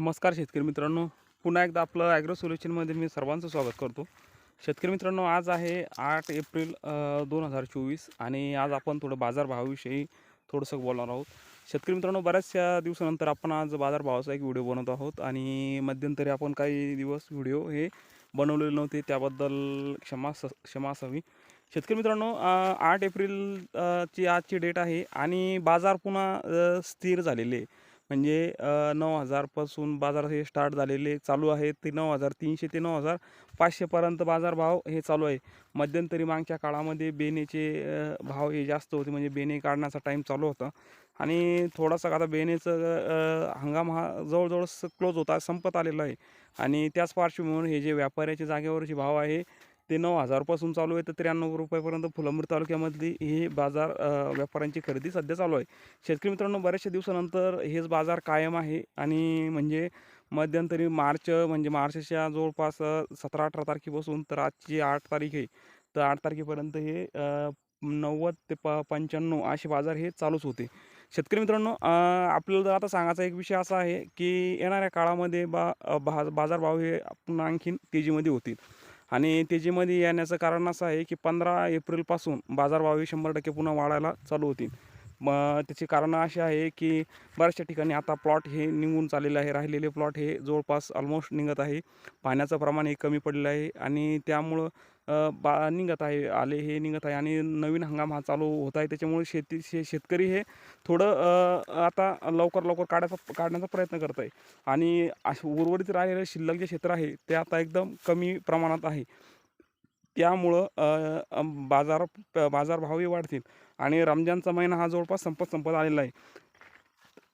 नमस्कार शेतकरी मित्रांनो. पुन्हा एकदा आपलं ॲग्रो सोल्युशनमध्ये मी सर्वांचं स्वागत करतो. शेतकरी मित्रांनो आज आहे आठ एप्रिल दोन हजार चोवीस आणि आज आपण थोडं बाजारभावाविषयी थोडंसं बोलणार आहोत. शेतकरी मित्रांनो बऱ्याचशा दिवसानंतर आपण आज बाजारभावाचा एक व्हिडिओ बनवत आहोत आणि मध्यंतरी आपण काही दिवस व्हिडिओ हे बनवलेले नव्हते त्याबद्दल क्षमा स क्षमा असावी. शेतकरी मित्रांनो आठ एप्रिल ची आजची डेट आहे आणि बाजार पुन्हा स्थिर झालेले आहे. म्हणजे नऊ हजारपासून बाजार हे स्टार्ट झालेले चालू आहे ते नऊ हजार तीनशे ते नऊ हजार पाचशेपर्यंत बाजारभाव हे चालू आहे. मध्यंतरी मागच्या काळामध्ये बेनेचे भाव हे जास्त होते. म्हणजे बेने काढण्याचा टाईम चालू होता. आणि थोडासा आता बेनेचं हंगाम हा जवळजवळ क्लोज होता संपत आलेला आहे. आणि त्याच पार्श्वभूमीवर हे जे व्यापाऱ्याच्या जागेवरचे भाव आहे ते नऊ हजारपासून चालू आहे तर त्र्याण्णव रुपयापर्यंत फुलंब्री तालुक्यामधली ही बाजार व्यापाऱ्यांची खरेदी सध्या चालू आहे. शेतकरी मित्रांनो बऱ्याचशा दिवसानंतर हेच बाजार कायम आहे आणि म्हणजे मध्यंतरी मार्च म्हणजे मार्चच्या जवळपास सतरा अठरा तारखेपासून तर आजची आठ तारीख आहे. तर आठ तारखेपर्यंत हे नव्वद ते प पंच्याण्णव असे बाजार हे चालूच होते. शेतकरी मित्रांनो आपल्याला जर आता सांगायचा एक विषय असा आहे की येणाऱ्या काळामध्ये बा बा बाजारभाव हे पुन्हा आणखीन तेजीमध्ये होतील. आणि तेजीमध्ये येण्याचं कारण असं आहे की पंधरा एप्रिलपासून बाजारभाव हे शंभर टक्के पुन्हा वाढायला चालू होतील. मग त्याची कारणं अशी आहे की बऱ्याचशा ठिकाणी आता प्लॉट हे निघून चाललेलं आहे. राहिलेले प्लॉट हे जवळपास ऑलमोस्ट निघत आहे. पाण्याचं प्रमाण हे कमी पडलेलं आहे आणि त्यामुळं बा निघत आहे आले हे निघत आहे आणि नवीन हंगाम हा चालू होत आहे. त्याच्यामुळे शेती शे शेतकरी हे थोडं आता लवकर लवकर काढायचा काढण्याचा प्रयत्न करत आहे. आणि अश उर्वरित राहिलेलं शिल्लक जे क्षेत्र आहे ते आता एकदम कमी प्रमाणात आहे. त्यामुळं बाजार बाजारभावही वाढतील. आणि रमजानचा महिना हा जवळपास संपत संपत आलेला आहे.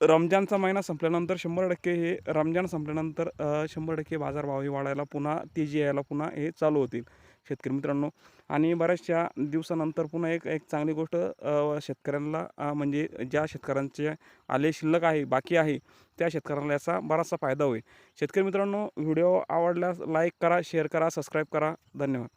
रमजानचा महिना संपल्यानंतर शंभर टक्के हे रमजान संपल्यानंतर शंभर टक्के बाजारभावही वाढायला पुन्हा तेजी यायला पुन्हा हे चालू होतील. शेतकरी मित्रांनो. आणि बऱ्याचशा दिवसानंतर पुन्हा एक एक चांगली गोष्ट शेतकऱ्यांना म्हणजे ज्या शेतकऱ्यांचे आले शिल्लक आहे बाकी आहे त्या शेतकऱ्यांना याचा बराचसा फायदा होईल. शेतकरी मित्रांनो व्हिडिओ आवडल्यास लाईक करा शेअर करा सबस्क्राईब करा. धन्यवाद.